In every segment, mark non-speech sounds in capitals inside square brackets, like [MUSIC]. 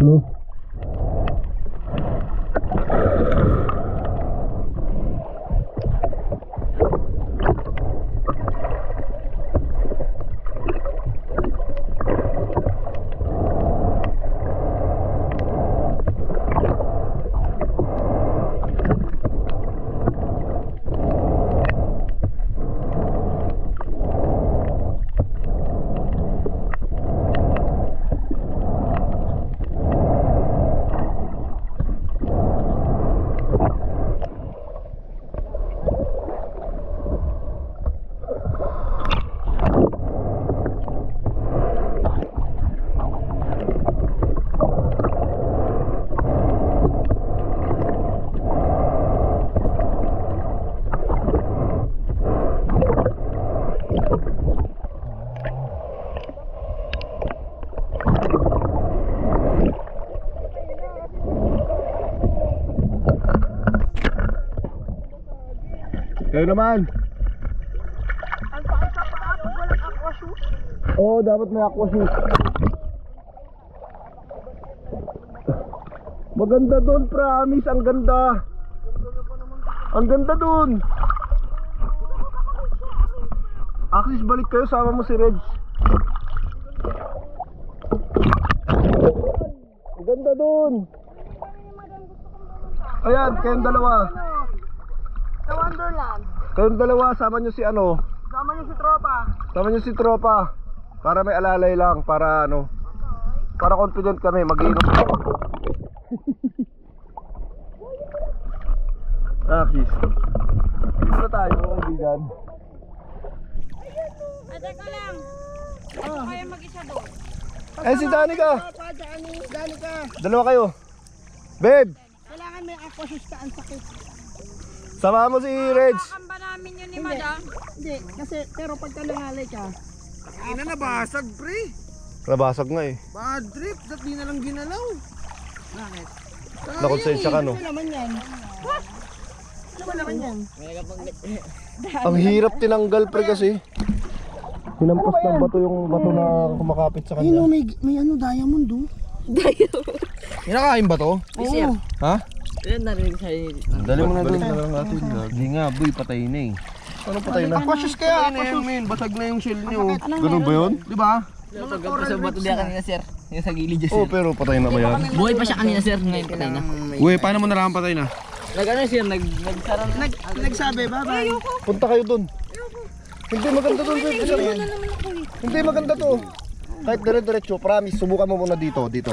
No. Kayo naman. Ang sa paa pag walang aqua shoes. Oo, dapat may aqua shoes. Maganda doon, promise. Ang ganda. Ang ganda doon. Axis, balik kayo. Sama mo si Reg. Ang ganda doon. Ayan, kayong dalawa. Sa Wonderland. Kayong dalawa, sama nyo si ano. Sama niyo si tropa. Sama nyo si tropa. Para may alalay lang. Para ano. Para confident kami. Mag-iinom. [LAUGHS] ah, sis. Dito na tayo, kaibigan. Ate ko lang. Ito kaya mag-isa doon. Eh, si Danica. Tropa, Dani, Dani ka. Dalawa kayo. Babe, Kailangan may aqua shoes ka. Sama mo si Reg. Kakamba namin yun ni Hindi. Madam. Hindi, kasi, pero pagka nangalay ka, Ina na basag pre. Nabasag nga eh. Bad trip, dat di na lang ginalaw. bakit? Nakonsensya ka no. Ano naman yan? Ano ba naman yan? Ang hirap tinanggal pre kasi. Hinampas ng bato yung bato na kumakapit sa Ayun, oh, kanya. may, may ano, diamond do. Kinakain ba to? Oo. Ha? Ayun, narinig sa'yo. Dali mo na doon. Hindi nga, boy, patay na eh. Ano patay na? Shoes kaya, shoes. Min, basag na yung shell niyo. Ganun ba yun? Di ba? Napagod pa sa bato diya kanina, sir. Yung sa gilid dyan, Oo, sir. pero patay na ba yan? Buhay pa siya kanina, sir. Ngayon patay na. Uy, paano mo nalaman patay na? Nag ano, sir? Nag, nagsara na. Nag, nagsabi, bye-bye. Punta kayo doon. Hindi maganda doon. Isa yan. Hindi maganda to. Kahit dire-diretso, promise, subukan mo muna dito, dito.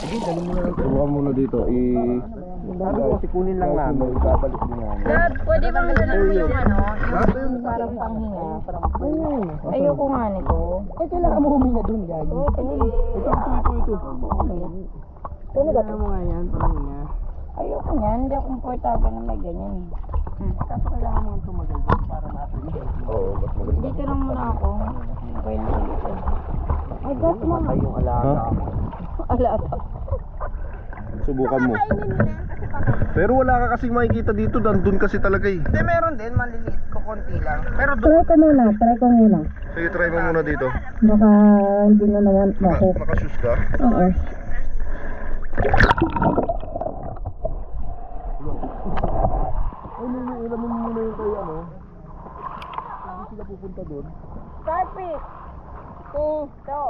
Sige, dali mo na lang. Subukan mo muna dito. I... Sabi ko, sikunin lang namin. Babalik din namin. Dad, pwede bang dala mo yung ano? Yung parang panghinga. Parang Ayoko nga nito. Eh, kailangan mo huminga dun, gagi. Ito, ito, ito, ito. Kailangan mo nga yan, parang nga. Ayoko niyan. Hindi ako komportable na may ganyan eh. Kaso kailangan mo tumagal dun para mo. Oo, mas maganda. Dito lang muna ako. Okay na dito. Ay, gas mo. yung alaga. Alaga. Subukan mo. Pero wala ka kasing makikita dito, nandun kasi talaga eh. Hindi, meron din, maliliit ko konti lang. Pero doon, Try ko muna. Try ko muna. Sige, try mo muna dito. Baka hindi na naman Naka, nakashoes ka. Oo. Ay, niliilan mo muna yung kayo, ano? Hindi sila pupunta doon. Starfish! Ito. Ito.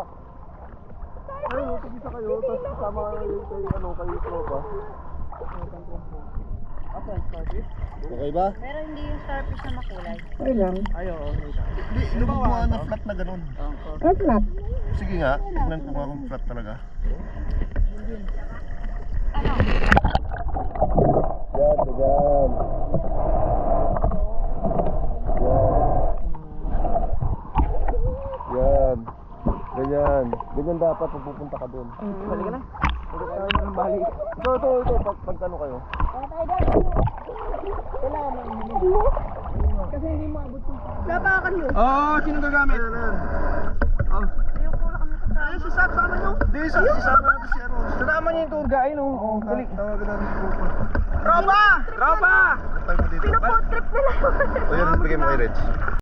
Ay, tigisa kayo, tapos kasama kayo kayo, ano, kayo tropa. Okay ba? Pero hindi yung starfish na makulay. okay lang. Hindi, lumabuhan na flat na ganun. Ang flat. Sige nga, tignan ko nga kung flat talaga. Ano? Yan, yan. Yan. Yan. Ganyan. Ganyan dapat pag pupunta ka doon. Balik ka na. Ito, ito, ito. Pag, pag ano kayo? Labakan nyo. Oo, oh, sino gagamit? Oh. Ayun, si Sab, sama nyo. Hindi, isa, isama natin si ano. Sinama niya yung tour guide, no? Oo, balik. Tawagan natin si Pupa. Tropa! Tropa! Tayo dito. Pinupotrip nila. O yan, bigay mo kay Reg.